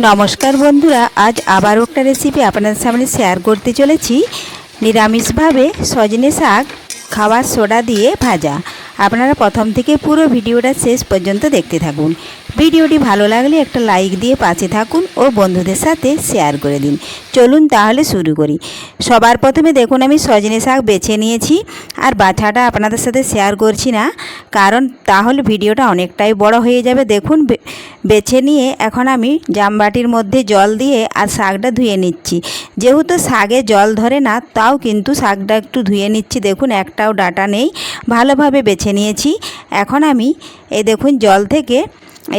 নমস্কার বন্ধুরা, আজ আবার একটা রেসিপি আপনাদের সামনে শেয়ার করতে চলেছি। নিরামিষভাবে সজনে শাক খাওয়ার সোডা দিয়ে ভাজা। আপনারা প্রথম থেকে পুরো ভিডিওটা শেষ পর্যন্ত দেখতে থাকুন। ভিডিওটি ভালো লাগলে একটা লাইক দিয়ে পাশে থাকুন ও বন্ধুদের সাথে শেয়ার করে দিন। চলুন তাহলে শুরু করি। সবার প্রথমে দেখুন, আমি সজনে শাক বেছে নিয়েছি আর বাছাটা আপনাদের সাথে শেয়ার করছি না, কারণ তাহলে ভিডিওটা অনেকটাই বড় হয়ে যাবে। দেখুন বেছে নিয়ে এখন আমি জামবাটির মধ্যে জল দিয়ে আর শাকটা ধুয়ে নিচ্ছি। যেহেতু শাকে জল ধরে না, তাও কিন্তু শাকটা একটু ধুয়ে নিচ্ছি। দেখুন, একটাও ডাটা নেই। ভালোভাবে বেছে নিয়েছি। এখন আমি, এই দেখুন, জল থেকে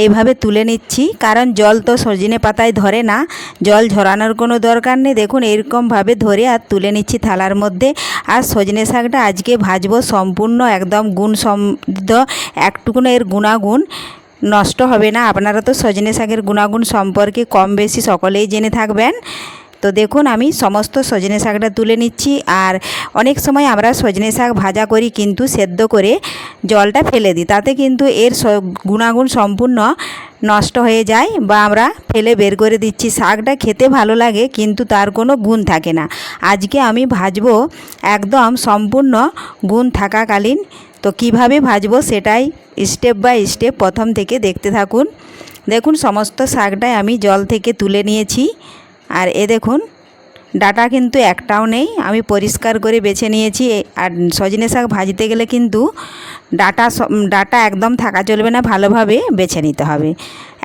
এইভাবে তুলে নিচ্ছি। কারণ জল তো সজনে পাতায় ধরে না। জল ঝরানোর কোনো দরকার নেই। দেখুন, এরকমভাবে ধরে আর তুলে নিচ্ছি থালার মধ্যে। আর সজনে শাকটা আজকে ভাজবো সম্পূর্ণ একদম গুণ সমৃদ্ধ। একটুকুনো এর গুণাগুণ নষ্ট হবে না। আপনারা তো সজনে শাকের গুণাগুণ সম্পর্কে কম বেশি সকলেই জেনে থাকবেন। তো দেখুন, আমি সমস্ত সজনে শাকটা তুলে নিচ্ছি। আর অনেক সময় আমরা সজনে শাক ভাজা করি কিন্তু সেদ্ধ করে জলটা ফেলে দিই। তাতে কিন্তু এর গুণাগুণ সম্পূর্ণ নষ্ট হয়ে যায় বা আমরা ফেলে বের করে দিচ্ছি। শাকটা খেতে ভালো লাগে কিন্তু তার কোনো গুণ থাকে না। আজকে আমি ভাজবো একদম সম্পূর্ণ গুণ থাকাকালীন। তো কীভাবে ভাজবো সেটাই স্টেপ বাই স্টেপ প্রথম থেকে দেখতে থাকুন। দেখুন সমস্ত শাকটাই আমি জল থেকে তুলে নিয়েছি। আর এ দেখুন ডাটা কিন্তু একটাও নেই। আমি পরিষ্কার করে বেছে নিয়েছি। আর সজনে শাক ভাজতে গেলে কিন্তু ডাটা ডাটা একদম থাকা চলবে না, ভালোভাবে বেছে নিতে হবে।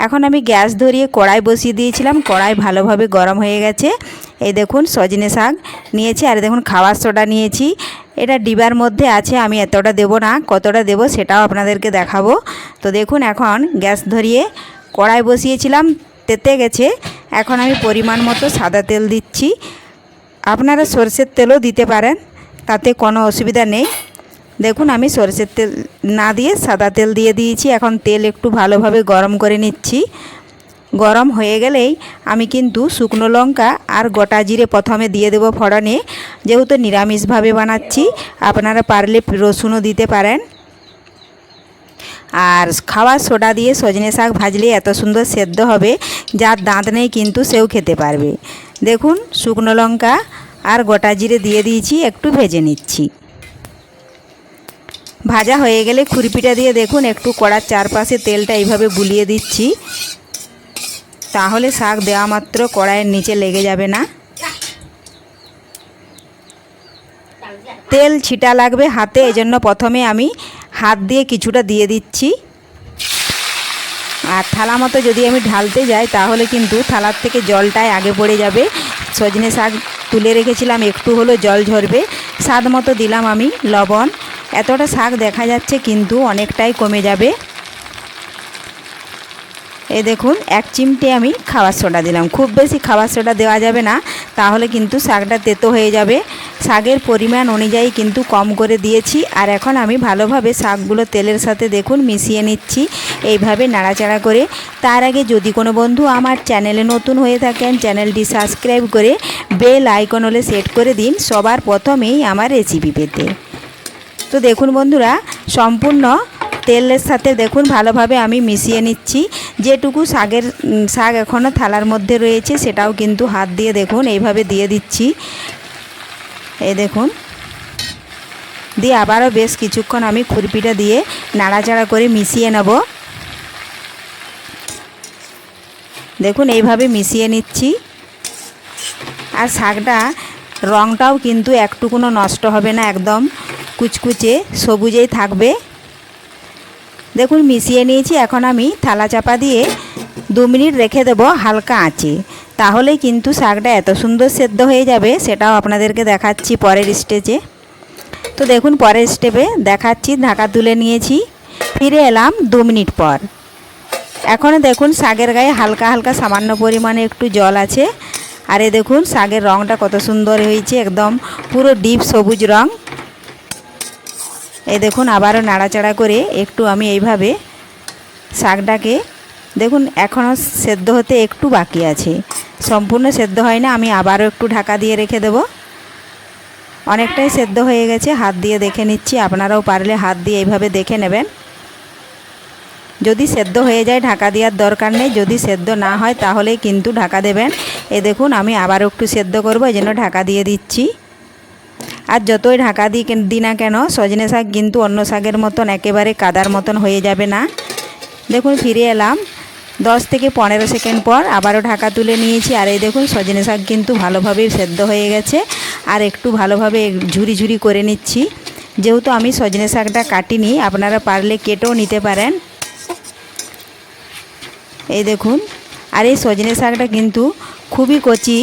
এখন আমি গ্যাস ধরিয়ে কড়াই বসিয়ে দিয়েছিলাম। কড়াই ভালোভাবে গরম হয়ে গেছে। এই দেখুন সজনে শাক নিয়েছি। আর দেখুন খাওয়ার সোডা নিয়েছি। এটা ডিবার মধ্যে আছে, আমি এতটা দেবো না। কতটা দেবো সেটাও আপনাদেরকে দেখাবো। তো দেখুন এখন গ্যাস ধরিয়ে কড়াই বসিয়েছিলাম। তেতে গেছে। এখন আমি পরিমাণ মতো সাদা তেল দিচ্ছি। আপনারা সরষের তেলও দিতে পারেন, তাতে কোনো অসুবিধা নেই। দেখুন, আমি সরষের তেল না দিয়ে সাদা তেল দিয়ে দিয়েছি। এখন তেল একটু ভালোভাবে গরম করে নিচ্ছি। গরম হয়ে গেলেই আমি কিন্তু শুকনো লঙ্কা আর গোটা জিরে প্রথমে দিয়ে দেবো ফোড়নে। যেহেতু নিরামিষভাবে বানাচ্ছি, আপনারা পারলে রসুনও দিতে পারেন। আর খাওয়ার সোডা দিয়ে সজনে শাক ভাজলে এত সুন্দর সেদ্ধ হবে, যার দাঁত নেই কিন্তু সেও খেতে পারবে। দেখুন, শুকনো লঙ্কা আর গোটা জিরে দিয়ে দিয়েছি, একটু ভেজে নিচ্ছি। ভাজা হয়ে গেলে খুরপিটা দিয়ে দেখুন, একটু কড়ার চারপাশে তেলটা এইভাবে বুলিয়ে দিচ্ছি। তাহলে শাক দেওয়া মাত্র কড়াইয়ের নিচে লেগে যাবে না। তেল ছিটা লাগবে হাতে, এজন্য প্রথমে আমি হাত দিয়ে কিছুটা দিয়ে দিচ্ছি। আর থালা মতো যদি আমি ঢালতে যাই, তাহলে কিন্তু থালার থেকে জলটাই আগে পড়ে যাবে। সজনে শাক তুলে রেখেছিলাম, একটু হলো জল ঝরবে। স্বাদ মতো দিলাম আমি লবণ। এতটা শাক দেখা যাচ্ছে কিন্তু অনেকটাই কমে যাবে। এই দেখুন, এক চিমটে আমি খাবার সোডা দিলাম। খুব বেশি খাবার সোডা দেওয়া যাবে না, তাহলে কিন্তু শাকটা তেতো হয়ে যাবে। শাকের পরিমাণ অনুযায়ী কিন্তু কম করে দিয়েছি, আর এখন আমি ভালোভাবে শাকগুলো তেলের সাথে দেখুন মিশিয়ে নিচ্ছি, এইভাবে নাড়াচাড়া করে। তার আগে যদি কোনো বন্ধু আমার চ্যানেলে নতুন হয়ে থাকেন, চ্যানেলটি সাবস্ক্রাইব করে বেল আইকন হলে সেট করে দিন, সবার প্রথমেই আমার রেসিপি পেতে। তো দেখুন বন্ধুরা, সম্পূর্ণ তেলের সাথে দেখুন, ভালোভাবে আমি মিশিয়ে নিচ্ছি। যেটুকু শাকের শাক এখনও থালার মধ্যে রয়েছে, সেটাও কিন্তু হাত দিয়ে দেখুন, এইভাবে দিয়ে দিচ্ছি। এই দেখুন। দিয়ে আবারও বেশ কিছুক্ষণ আমি খুরপিটা দিয়ে নাড়াচাড়া করে মিশিয়ে নেব। দেখুন, এইভাবে মিশিয়ে নিচ্ছি। আর শাকটা রঙটাও কিন্তু একটুকুনো নষ্ট হবে না, একদম কুচকুচে, সবুজেই থাকবে। দেখুন, মিশিয়ে নিয়েছি। এখন আমি থালা চাপা দিয়ে দু মিনিট রেখে দেবো হালকা আঁচে। তাহলেই কিন্তু শাকটা এত সুন্দর সেদ্ধ হয়ে যাবে, সেটাও আপনাদেরকে দেখাচ্ছি পরের স্টেজে। তো দেখুন, পরের স্টেপে দেখাচ্ছি, ঢাকা তুলে নিয়েছি। ফিরে এলাম দু মিনিট পর। এখনও দেখুন, শাকের গায়ে হালকা হালকা সামান্য পরিমাণে একটু জল আছে। আর দেখুন, শাকের রঙটা কত সুন্দর হয়েছে, একদম পুরো ডিপ সবুজ রং। এই দেখুন আবারও নাড়াচাড়া করে একটু আমি এইভাবে শাকটাকে, দেখুন এখনও সেদ্ধ হতে একটু বাকি আছে। সম্পূর্ণ সেদ্ধ হয় না, আমি আবারও একটু ঢাকা দিয়ে রেখে দেব। অনেকটাই সেদ্ধ হয়ে গেছে, হাত দিয়ে দেখে নিচ্ছি, আপনারাও পারলে হাত দিয়ে এইভাবে দেখে নেবেন। যদি সেদ্ধ হয়ে যায়, ঢাকা দেওয়ার দরকার নেই, যদি সেদ্ধ না হয় তাহলে কিন্তু ঢাকা দেবেন। এ দেখুন, আমি আবার একটু সেদ্ধ করব, এই জন্য ঢাকা দিয়ে দিচ্ছি। আর যতই ঢাকা দিই দিই না কেন, সজনে শাক কিন্তু অন্য শাকের মতন একেবারে কাদার মতন হয়ে যাবে না। দেখুন ফিরে এলাম। দশ থেকে পনেরো সেকেন্ড পর আবারও ঢাকা তুলে নিয়েছি। আর এই দেখুন সজনে শাক কিন্তু ভালোভাবে সেদ্ধ হয়ে গেছে। আর একটু ভালোভাবে ঝুরি ঝুরি করে নিচ্ছি। যেহেতু আমি সজনে শাকটা কাটিনি, আপনারা পারলে কেটেও নিতে পারেন। এই দেখুন। আর এই সজনে শাকটা কিন্তু খুবই কচি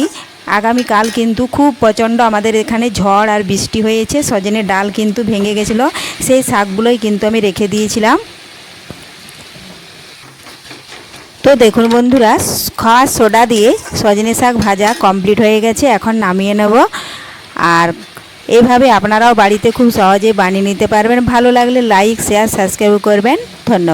আগামীকাল কিন্তু খুব প্রচণ্ড আমাদের এখানে ঝড় আর বৃষ্টি হয়েছে, সজনে ডাল কিন্তু ভেঙে গেছিল, সেই শাকগুলোই কিন্তু আমি রেখে দিয়েছিলাম। তো দেখুন বন্ধুরা খাওয়ার সোডা দিয়ে সজনে শাক ভাজা কমপ্লিট হয়ে গেছে, এখন নামিয়ে নেব। আর এভাবে আপনারাও বাড়িতে খুব সহজে বানিয়ে নিতে পারবেন। ভালো লাগলে লাইক, শেয়ার, সাবস্ক্রাইব করবেন। ধন্যবাদ।